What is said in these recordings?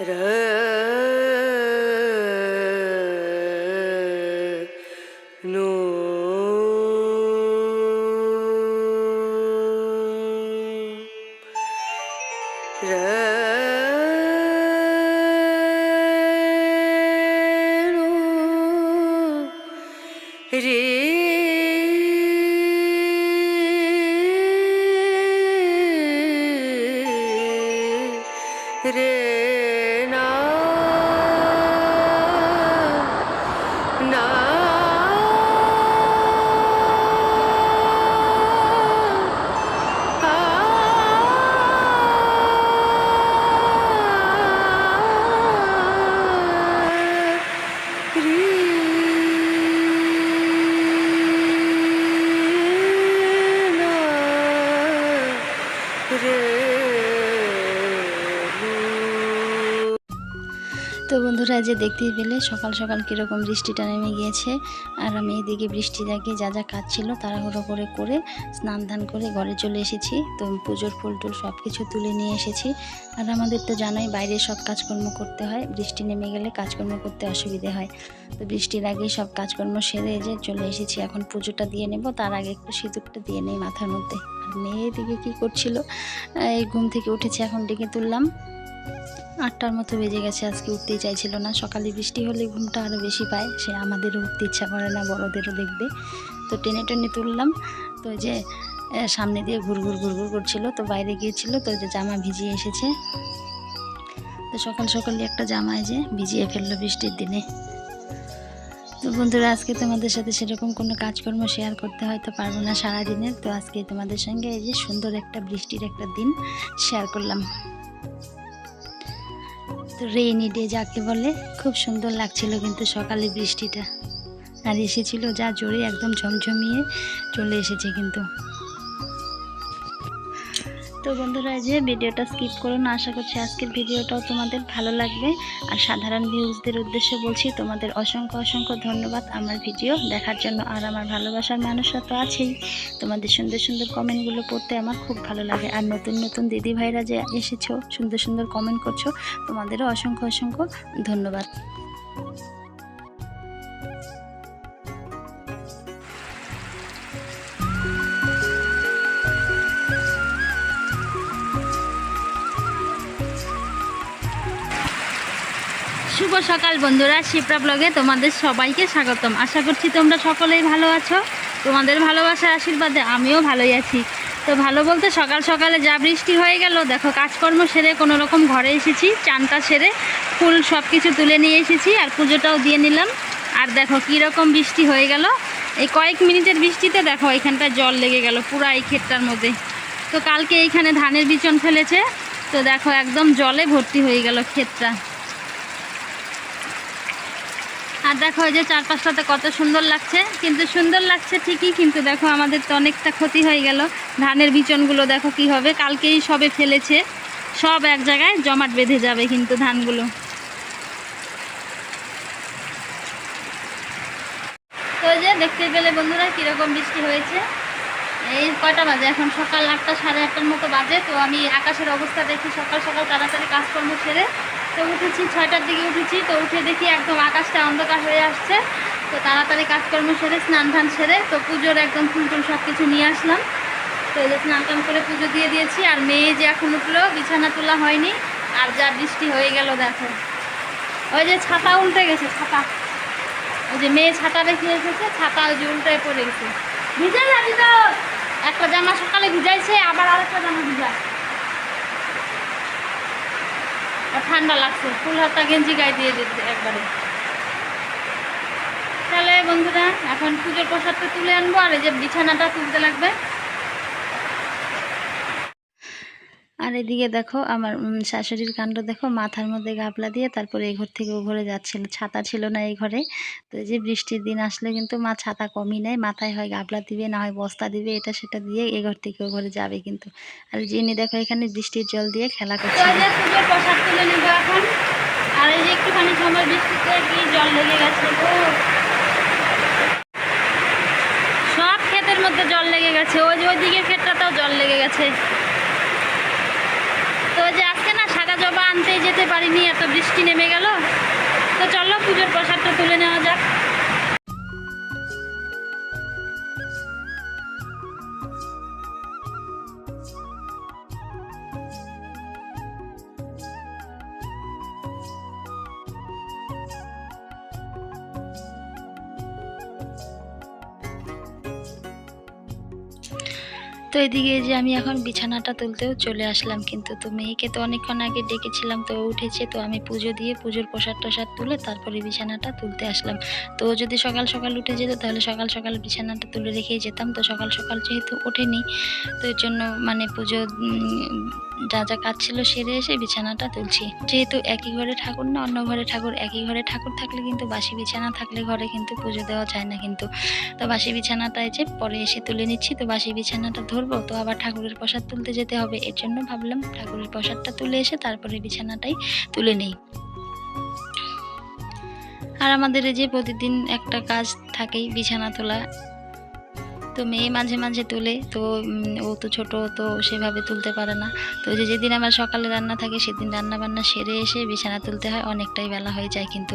No তো বন্ধুরা যে দেখতেই পেলে সকাল সকাল কীরকম বৃষ্টিটা নেমে গিয়েছে। আর আমি এদিকে বৃষ্টি দেখে যা যা কাজ ছিল তাড়াহুড়ো করে করে স্নান ধান করে ঘরে চলে এসেছি। তো পুজোর ফুল টুল সব কিছু তুলে নিয়ে এসেছি। আর আমাদের তো জানাই, বাইরে সব কাজকর্ম করতে হয়। বৃষ্টি নেমে গেলে কাজকর্ম করতে অসুবিধে হয়। তো বৃষ্টির আগেই সব কাজকর্ম সেরে যে চলে এসেছি। এখন পুজোটা দিয়ে নেব, তার আগে একটু সিঁদুরটা দিয়ে নেই মাথার মধ্যে। আর মেয়ে এদিকে কী করছিল? এই ঘুম থেকে উঠেছি, এখন ডেকে তুললাম। আটটার মতো বেজে গেছে, আজকে উঠতেই চাইছিল না। সকালে বৃষ্টি হলে ঘুমটা আরও বেশি পায়, সে আমাদেরও উঠতে ইচ্ছা করে না, বড়োদেরও দেখবে। তো টেনে টেনে তুললাম, তো যে সামনে দিয়ে ঘুরঘুর ঘুরঘুর করছিল, তো বাইরে গিয়েছিল, তো যে জামা ভিজিয়ে এসেছে। তো সকাল সকালে একটা জামা যে ভিজিয়ে ফেলল বৃষ্টির দিনে। তো বন্ধুরা, আজকে তোমাদের সাথে সেরকম কোনো কাজকর্ম শেয়ার করতে হয়তো পারব না সারাদিনের। তো আজকে তোমাদের সঙ্গে এই যে সুন্দর একটা বৃষ্টির একটা দিন শেয়ার করলাম। রেইনি ডে যাকে বলে, খুব সুন্দর লাগছিল কিন্তু সকালে বৃষ্টিটা। আর এসেছিল যা জোরে একদম ঝমঝমিয়ে চলে এসেছে কিন্তু। তো বন্ধুরা যে ভিডিওটা স্কিপ করো না, আশা করছি আজকের ভিডিওটাও তোমাদের ভালো লাগবে। আর সাধারণ ভিউজদের উদ্দেশ্যে বলছি, তোমাদের অসংখ্য অসংখ্য ধন্যবাদ আমার ভিডিও দেখার জন্য। আর আমার ভালোবাসার মানুষরা তো আছেই। তোমাদের সুন্দর সুন্দর কমেন্টগুলো পড়তে আমার খুব ভালো লাগে। আর নতুন নতুন দিদি ভাইরা যে এসেছ, সুন্দর সুন্দর কমেন্ট করছ, তোমাদেরও অসংখ্য অসংখ্য ধন্যবাদ। শুভ সকাল বন্ধুরা, শিপ্রা ব্লগে তোমাদের সবাইকে স্বাগতম। আশা করছি তোমরা সকলেই ভালো আছো। তোমাদের ভালোবাসার আশীর্বাদে আমিও ভালোই আছি। তো ভালো বলতে সকাল সকালে যা বৃষ্টি হয়ে গেল, দেখো কাজকর্ম সেরে কোনো রকম ঘরে এসেছি, চানটা সেরে ফুল সব কিছু তুলে নিয়ে এসেছি আর পুজোটাও দিয়ে নিলাম। আর দেখো রকম বৃষ্টি হয়ে গেল। এই কয়েক মিনিটের বৃষ্টিতে দেখো এখানটায় জল লেগে গেল পুরো এই ক্ষেতটার মধ্যে। তো কালকে এইখানে ধানের বিচন ফেলেছে। তো দেখো একদম জলে ভর্তি হয়ে গেল ক্ষেতটা। আর দেখো এই যে চারপাশটাতে কত সুন্দর লাগছে। কিন্তু সুন্দর লাগছে ঠিকই, কিন্তু দেখো আমাদের তো অনেকটা ক্ষতি হয়ে গেল। ধানের বিচনগুলো দেখো কি হবে, কালকেই সবে ফেলেছে। সব এক জায়গায় জমাট বেঁধে যাবে কিন্তু ধানগুলো। তো যে দেখতে পেলে বন্ধুরা কীরকম বৃষ্টি হয়েছে। এই কয়টা বাজে? এখন সকাল আটটা, সাড়ে আটটার মতো বাজে। তো আমি আকাশের অবস্থা দেখি সকাল সকাল তাড়াতাড়ি কাজকর্ম সেরে তো উঠেছি, ছয়টার দিকে উঠেছি, তো উঠে দেখি একদম আকাশটা অন্ধকার হয়ে আসছে। তো তাড়াতাড়ি কাজকর্ম সেরে, স্নান ধান সেরে, তো পুজোর একদম ফুল টুল সব কিছু নিয়ে আসলাম। তো এই যে স্নান টান করে পুজো দিয়ে দিয়েছি, আর মেয়ে যে এখন উঠল, বিছানা তোলা হয়নি, আর যা বৃষ্টি হয়ে গেল, দেখো। ওই যে ছাতা উল্টে গেছে, ছাতা। ওই যে মেয়ে ছাতা রেখে এসেছে, ছাতা ওই যে উল্টে পড়ে গেছে। ভিজে যাবি তো একটা জামা সকালে ভিজাইছে, আবার আরেকটা জামা ভিজা। ঠান্ডা লাগছে। ফুল হাতা গেঞ্জি গায়ে দিয়ে দিতে একবারে। তাহলে বন্ধুরা, এখন পুজোর প্রসাদটা তুলে আনব, আর এই যে বিছানাটা তুলতে লাগবে। আর এদিকে দেখো আমার শাশুড়ির কাণ্ড দেখো মাথার মধ্যে গাবলা দিয়ে তারপরে এই ঘর থেকে ও ঘরে যাচ্ছিল। ছাতা ছিল না এই ঘরে। তো এই যে বৃষ্টির দিন আসলে কিন্তু মা ছাতা কমই নেয়। মাথায় হয় গাবলা দিবে না হয় বস্তা দিবে এটা সেটা দিয়ে এই ঘর থেকে ও ঘরে যাবে কিন্তু। আর যিনি দেখো এখানে বৃষ্টির জল দিয়ে খেলা করছে। আর এই যে একটুখানি সময় বৃষ্টিতে কি জল লেগে গেছে সব ক্ষেতের মধ্যে জল লেগে গেছে। ওই যে ওইদিকে ক্ষেতটাতেও জল লেগে গেছে তো ওই যে আজকে না সাদা জবা আনতে যেতে পারিনি এত বৃষ্টি নেমে গেল। তো চলো পুজোর প্রসাদটা তুলে নেওয়া যাক। তো এদিকে যে আমি এখন বিছানাটা তুলতেও চলে আসলাম, কিন্তু তো মেয়েকে তো অনেকক্ষণ আগে ডেকেছিলাম, তো উঠেছে, তো আমি পুজো দিয়ে পুজোর প্রসাদ টসাদ তুলে তারপরে বিছানাটা তুলতে আসলাম। তো যদি সকাল সকাল উঠে যেত, তাহলে সকাল সকাল বিছানাটা তুলে রেখেই যেতাম, তো সকাল সকাল যেহেতু ওঠেনি, তো এর জন্য মানে পুজো যা যা কাজ ছিল সেরে এসে বিছানাটা তুলছি। যেহেতু একই ঘরে ঠাকুর না, অন্য ঘরে ঠাকুর, একই ঘরে ঠাকুর থাকলে কিন্তু বাসি বিছানা থাকলে ঘরে কিন্তু পুজো দেওয়া যায় না কিন্তু। তো বাসি বিছানাটা যে পরে এসে তুলে নিচ্ছি, তো বাসি বিছানাটা ধরবো? তো আবার ঠাকুরের প্রসাদ তুলতে যেতে হবে। এর জন্য ভাবলাম ঠাকুরের প্রসাদটা তুলে এসে তারপরে বিছানাটাই তুলে নেই। আর আমাদের এই যে প্রতিদিন একটা কাজ থাকেই বিছানা তোলা। তো মেয়ে মাঝে মাঝে তোলে, তো ও তো ছোট, তো সেভাবে তুলতে পারে না। তো যে যেদিন আমার সকালে রান্না থাকে, সেদিন রান্না বান্না সেরে এসে বিছানা তুলতে হয়, অনেকটাই বেলা হয়ে যায় কিন্তু।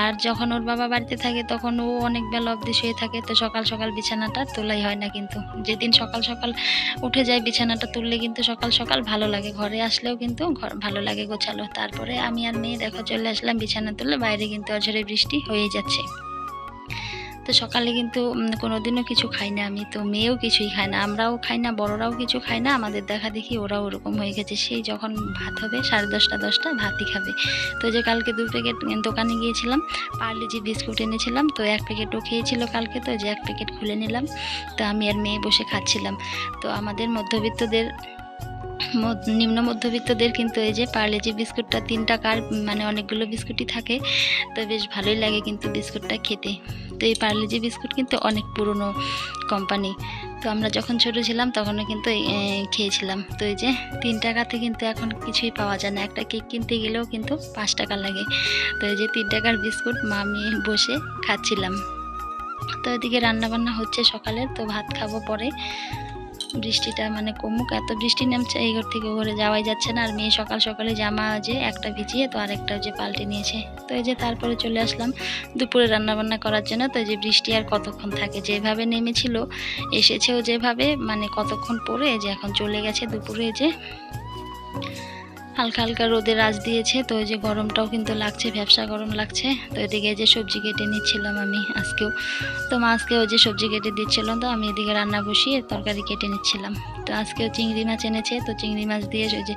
আর যখন ওর বাবা বাড়িতে থাকে, তখন ও অনেক বেলা অবধি শুয়ে থাকে, তো সকাল সকাল বিছানাটা তোলাই হয় না কিন্তু। যেদিন সকাল সকাল উঠে যায় বিছানাটা তুললে কিন্তু সকাল সকাল ভালো লাগে, ঘরে আসলেও কিন্তু ভালো লাগে গোছালো। তারপরে আমি আর মেয়ে দেখো চলে আসলাম বিছানা তুললে বাইরে কিন্তু অঝরে বৃষ্টি হয়ে যাচ্ছে। তো সকালে কিন্তু উম, কোনোদিনও কিছু খাই না আমি। তো মেয়েও কিছুই খায় না আমরাও খাই না বড়রাও কিছু খায় না। আমাদের দেখা দেখি ওরাও ওরকম হয়ে গেছে। সেই যখন ভাত হবে সাড়ে দশটা দশটা ভাতই খাবে। তো যে কালকে দু প্যাকেট দোকানে গিয়েছিলাম পার্লেজি বিস্কুট এনেছিলাম তো এক প্যাকেটও খেয়েছিল কালকে তো যে এক প্যাকেট খুলে নিলাম। তো আমি আর মেয়ে বসে খাচ্ছিলাম। তো আমাদের মধ্যবিত্তদের মধ্য- নিম্ন মধ্যবিত্তদের কিন্তু এই যে পার্লেজি বিস্কুটটা তিন টাকার মানে অনেকগুলো বিস্কুটই থাকে। তো বেশ ভালোই লাগে কিন্তু বিস্কুটটা খেতে। এই পার্লেজি বিস্কুট কিন্তু অনেক পুরনো কোম্পানি তো আমরা যখন ছোট ছিলাম তখনও কিন্তু খেয়েছিলাম। তো এই যে তিন টাকাতে কিন্তু এখন কিছুই পাওয়া যায় না। একটা কেক কিনতে গেলেও কিন্তু পাঁচ টাকা লাগে। তো এই যে তিন টাকার বিস্কুট মামি বসে খাচ্ছিলাম। তো এদিকে রান্নাবান্না হচ্ছে সকালে, তো ভাত খাব পরে। বৃষ্টিটা মানে কমুক, এত বৃষ্টি নামছে, এই ঘর থেকে ঘরে যাওয়াই যাচ্ছে না। আর মেয়ে সকাল সকালে জামা যে একটা ভিজিয়ে, তো আরেকটা যে পাল্টে নিয়েছে। তো এই যে তারপরে চলে আসলাম দুপুরে রান্নাবান্না করার জন্য। তো এই যে বৃষ্টি আর কতক্ষণ থাকে? যেভাবে নেমেছিল, এসেছেও যেভাবে মানে কতক্ষণ পরে যে এখন চলে গেছে দুপুরে যে। হালকা হালকা রোদে রাজ দিয়েছে, তো ওই যে গরমটাও কিন্তু লাগছে, ব্যবসা গরম লাগছে। তো এদিকে যে সবজি কেটে নিচ্ছিলাম আমি আজকেও। তো মা আজকে ওই যে সবজি কেটে দিচ্ছিলাম তো আমি এদিকে রান্না বসিয়ে তরকারি কেটে নিচ্ছিলাম। তো আজকেও চিংড়ি মাছ এনেছে, তো চিংড়ি মাছ দিয়ে ওই যে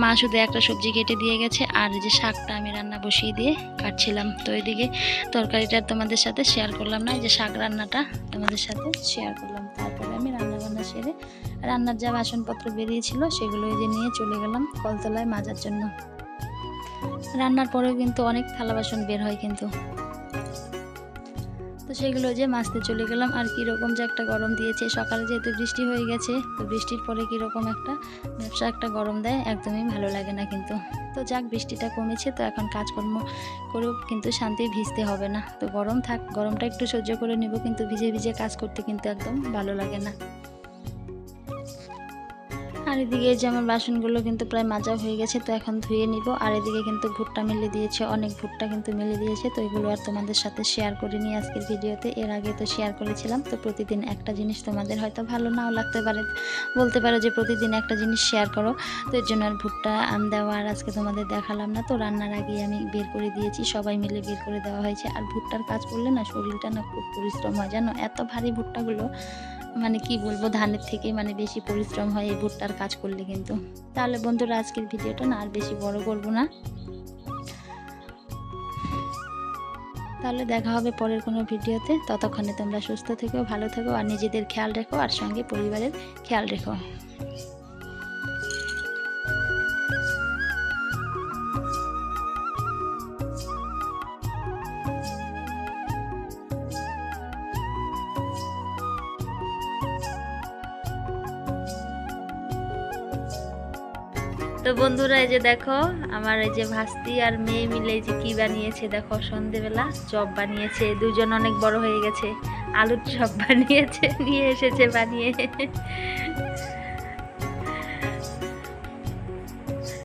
মা শুধু একটা সবজি কেটে দিয়ে গেছে, আর যে শাকটা আমি রান্না বসিয়ে দিয়ে কাটছিলাম। তো এদিকে তরকারিটা তোমাদের সাথে শেয়ার করলাম না যে শাক রান্নাটা তোমাদের সাথে শেয়ার করলাম। তারপরে আমি রান্না বান্না সেরে রান্নার যা বাসনপত্র বেরিয়েছিল, সেগুলো এই যে নিয়ে চলে গেলাম, কলতলায়। মাজার জন্য। রান্নার পরেও কিন্তু অনেক থালা বাসন বের হয় কিন্তু। তো সেগুলো যে মাছতে চলে গেলাম আর কীরকম যে একটা গরম দিয়েছে। সকালে যেহেতু বৃষ্টি হয়ে গেছে, তো বৃষ্টির পরে কীরকম একটা ব্যবসা, একটা গরম দেয়, একদমই ভালো লাগে না কিন্তু। তো যাক, বৃষ্টিটা কমেছে, তো এখন কাজকর্ম করেও কিন্তু শান্তি ভিজতে হবে না। তো গরম থাক, গরমটা একটু সহ্য করে নিব, কিন্তু ভিজে ভিজে কাজ করতে কিন্তু একদম ভালো লাগে না। আর এদিকে যে আমার বাসনগুলো কিন্তু প্রায় মাজা হয়ে গেছে, তো এখন ধুয়ে নিব। আর এদিকে কিন্তু ভুট্টা মেলে দিয়েছে, অনেক ভুট্টা কিন্তু মেলে দিয়েছে, তো এগুলো আর তোমাদের সাথে শেয়ার করে করিনি আজকের ভিডিওতে। এর আগে তো শেয়ার করেছিলাম, তো প্রতিদিন একটা জিনিস তোমাদের হয়তো ভালো নাও লাগতে পারে। বলতে পারো যে প্রতিদিন একটা জিনিস শেয়ার করো, তো এর জন্য আর ভুট্টা আম দেওয়া আর আজকে তোমাদের দেখালাম না, তো রান্নার আগেই আমি বের করে দিয়েছি, সবাই মিলে বের করে দেওয়া হয়েছে। আর ভুট্টার কাজ করলে না শরীরটা না খুব পরিশ্রম হয়, জানো? এত ভারী ভুট্টাগুলো মানে কি বলব, ধানের থেকে মানে বেশি পরিশ্রম হয় এই ভুট্টার কাজ করলে কিন্তু। তাহলে বন্ধুরা, আজকের ভিডিওটা না আর বেশি বড় করব না। তাহলে দেখা হবে পরের কোনো ভিডিওতে। ততক্ষণে তোমরা সুস্থ থেকো, ভালো থেকো, আর নিজেদের খেয়াল রেখো, আর সঙ্গে পরিবারের খেয়াল রেখো। তো বন্ধুরা, এই যে দেখো, আমার এই যে ভাস্তি আর মেয়ে মিলে যে কি বানিয়েছে, দেখো, সন্ধেবেলা চপ বানিয়েছে, দুজন অনেক বড় হয়ে গেছে, আলুর চপ বানিয়েছে, নিয়ে এসেছে বানিয়ে।